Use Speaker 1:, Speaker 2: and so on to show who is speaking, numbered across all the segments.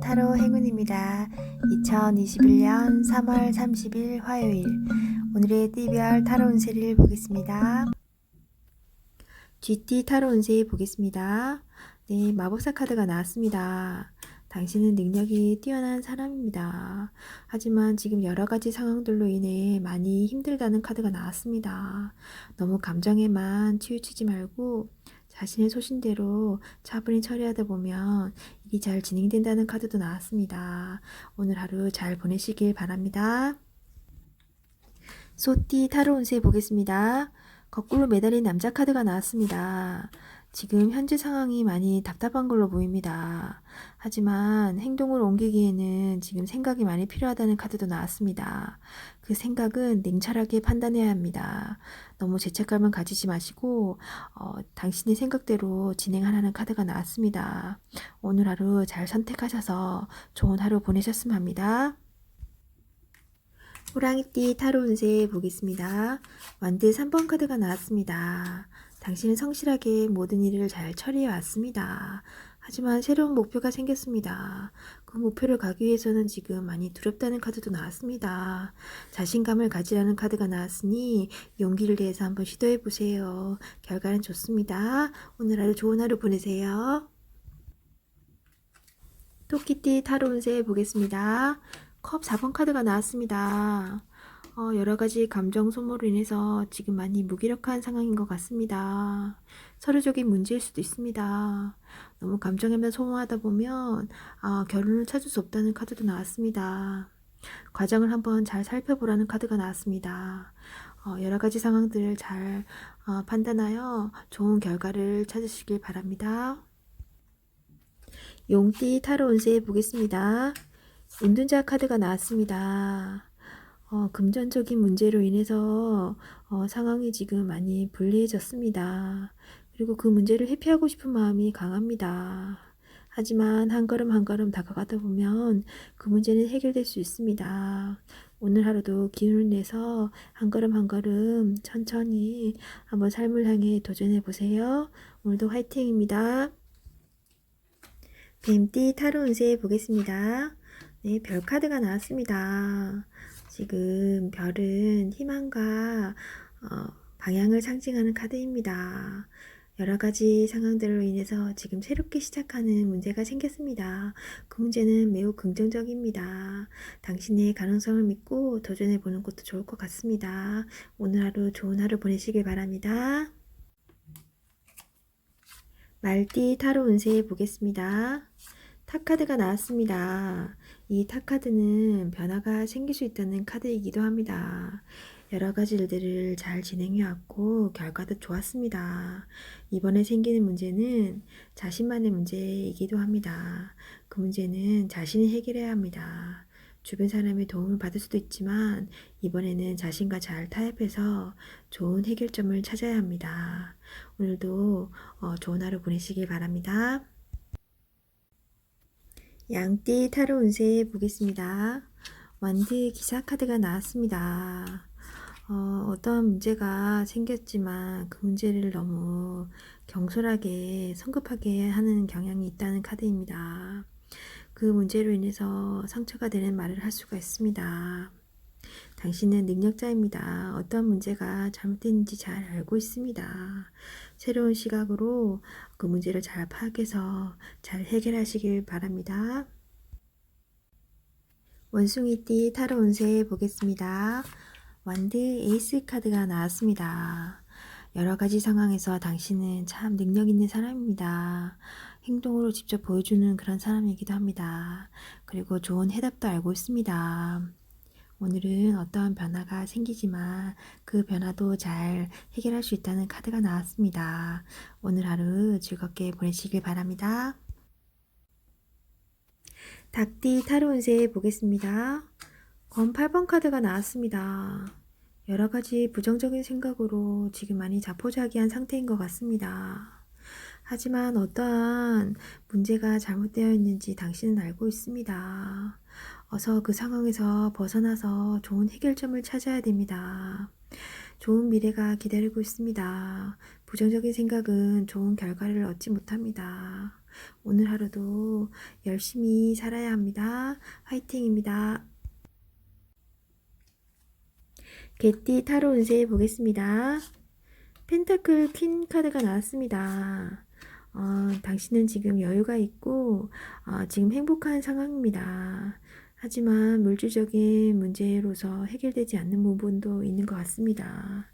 Speaker 1: 타로 행운입니다. 2021년 3월 30일 화요일. 오늘의 띠별 타로 운세를 보겠습니다. GT 타로 운세 보겠습니다. 네, 마법사 카드가 나왔습니다. 당신은 능력이 뛰어난 사람입니다. 하지만 지금 여러 가지 상황들로 인해 많이 힘들다는 카드가 나왔습니다. 너무 감정에만 치우치지 말고 자신의 소신대로 차분히 처리하다 보면 일이 잘 진행된다는 카드도 나왔습니다. 오늘 하루 잘 보내시길 바랍니다. 소띠 타로 운세 보겠습니다. 거꾸로 매달린 남자 카드가 나왔습니다. 지금 현재 상황이 많이 답답한 걸로 보입니다. 하지만 행동을 옮기기에는 지금 생각이 많이 필요하다는 카드도 나왔습니다. 그 생각은 냉철하게 판단해야 합니다. 너무 죄책감은 가지지 마시고 어, 당신의 생각대로 진행하라는 카드가 나왔습니다. 오늘 하루 잘 선택하셔서 좋은 하루 보내셨으면 합니다. 호랑이띠 타로 운세 보겠습니다. 완드 3번 카드가 나왔습니다. 당신은 성실하게 모든 일을 잘 처리해 왔습니다. 하지만 새로운 목표가 생겼습니다. 그 목표를 가기 위해서는 지금 많이 두렵다는 카드도 나왔습니다. 자신감을 가지라는 카드가 나왔으니 용기를 내서 한번 시도해 보세요. 결과는 좋습니다. 오늘 하루 좋은 하루 보내세요. 토끼띠 타로 운세 보겠습니다. 컵 4번 카드가 나왔습니다. 어, 여러 가지 감정 소모로 인해서 지금 많이 무기력한 상황인 것 같습니다. 서류적인 문제일 수도 있습니다. 너무 감정에만 소모하다 보면 아, 결론을 찾을 수 없다는 카드도 나왔습니다. 과정을 한번 잘 살펴보라는 카드가 나왔습니다. 어, 여러 가지 상황들을 잘 어, 판단하여 좋은 결과를 찾으시길 바랍니다. 용띠 타로 운세 보겠습니다. 운둔자 카드가 나왔습니다. 어, 금전적인 문제로 인해서 어, 상황이 지금 많이 불리해졌습니다. 그리고 그 문제를 회피하고 싶은 마음이 강합니다. 하지만 한 걸음 한 걸음 다가가다 보면 그 문제는 해결될 수 있습니다. 오늘 하루도 기운을 내서 한 걸음 한 걸음 천천히 한번 삶을 향해 도전해 보세요. 오늘도 화이팅입니다. 뱀띠 타로 운세 보겠습니다. 네, 별 카드가 나왔습니다. 지금 별은 희망과 어, 방향을 상징하는 카드입니다. 여러 가지 상황들로 인해서 지금 새롭게 시작하는 문제가 생겼습니다. 그 문제는 매우 긍정적입니다. 당신의 가능성을 믿고 도전해 보는 것도 좋을 것 같습니다. 오늘 하루 좋은 하루 보내시길 바랍니다. 말띠 타로 운세 보겠습니다. 탑카드가 나왔습니다. 이 탑카드는 변화가 생길 수 있다는 카드이기도 합니다. 여러 가지 일들을 잘 진행해왔고 결과도 좋았습니다. 이번에 생기는 문제는 자신만의 문제이기도 합니다. 그 문제는 자신이 해결해야 합니다. 주변 사람의 도움을 받을 수도 있지만 이번에는 자신과 잘 타협해서 좋은 해결점을 찾아야 합니다. 오늘도 어, 좋은 하루 보내시길 바랍니다. 양띠 타로 운세 보겠습니다. 완드 기사 카드가 나왔습니다. 어, 어떤 문제가 생겼지만 그 문제를 너무 경솔하게 성급하게 하는 경향이 있다는 카드입니다. 그 문제로 인해서 상처가 되는 말을 할 수가 있습니다. 당신은 능력자입니다. 어떤 문제가 잘못됐는지 잘 알고 있습니다. 새로운 시각으로 그 문제를 잘 파악해서 잘 해결하시길 바랍니다. 원숭이띠 타로 운세 보겠습니다. 완드 에이스 카드가 나왔습니다. 여러 가지 상황에서 당신은 참 능력 있는 사람입니다. 행동으로 직접 보여주는 그런 사람이기도 합니다. 그리고 좋은 해답도 알고 있습니다. 오늘은 어떠한 변화가 생기지만 그 변화도 잘 해결할 수 있다는 카드가 나왔습니다. 오늘 하루 즐겁게 보내시길 바랍니다. 닭띠 타로 운세 보겠습니다. 검 8번 카드가 나왔습니다. 여러 가지 부정적인 생각으로 지금 많이 자포자기한 상태인 것 같습니다. 하지만 어떠한 문제가 잘못되어 있는지 당신은 알고 있습니다. 어서 그 상황에서 벗어나서 좋은 해결점을 찾아야 됩니다. 좋은 미래가 기다리고 있습니다. 부정적인 생각은 좋은 결과를 얻지 못합니다. 오늘 하루도 열심히 살아야 합니다. 화이팅입니다. 개띠 타로 운세 보겠습니다. 펜타클 퀸 카드가 나왔습니다. 어, 당신은 지금 여유가 있고 어, 지금 행복한 상황입니다. 하지만 물질적인 문제로서 해결되지 않는 부분도 있는 것 같습니다.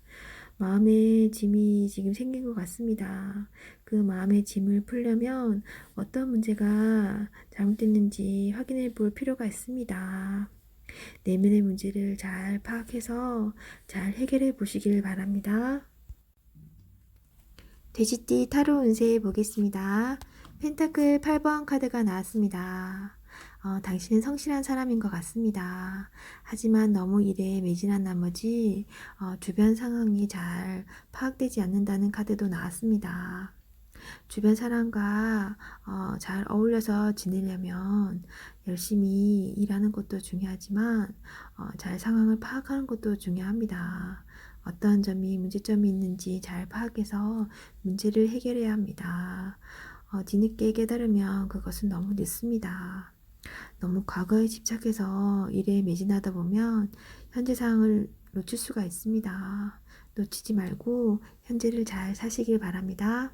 Speaker 1: 마음의 짐이 지금 생긴 것 같습니다. 그 마음의 짐을 풀려면 어떤 문제가 잘못됐는지 확인해 볼 필요가 있습니다. 내면의 문제를 잘 파악해서 잘 해결해 보시길 바랍니다. 돼지띠 타로 운세 보겠습니다. 펜타클 8번 카드가 나왔습니다. 어, 당신은 성실한 사람인 것 같습니다. 하지만 너무 일에 매진한 나머지 어, 주변 상황이 잘 파악되지 않는다는 카드도 나왔습니다. 주변 사람과 어, 잘 어울려서 지내려면 열심히 일하는 것도 중요하지만 어, 잘 상황을 파악하는 것도 중요합니다. 어떤 점이 문제점이 있는지 잘 파악해서 문제를 해결해야 합니다. 어, 뒤늦게 깨달으면 그것은 너무 늦습니다. 너무 과거에 집착해서 일에 매진하다 보면 현재 상황을 놓칠 수가 있습니다. 놓치지 말고 현재를 잘 사시길 바랍니다.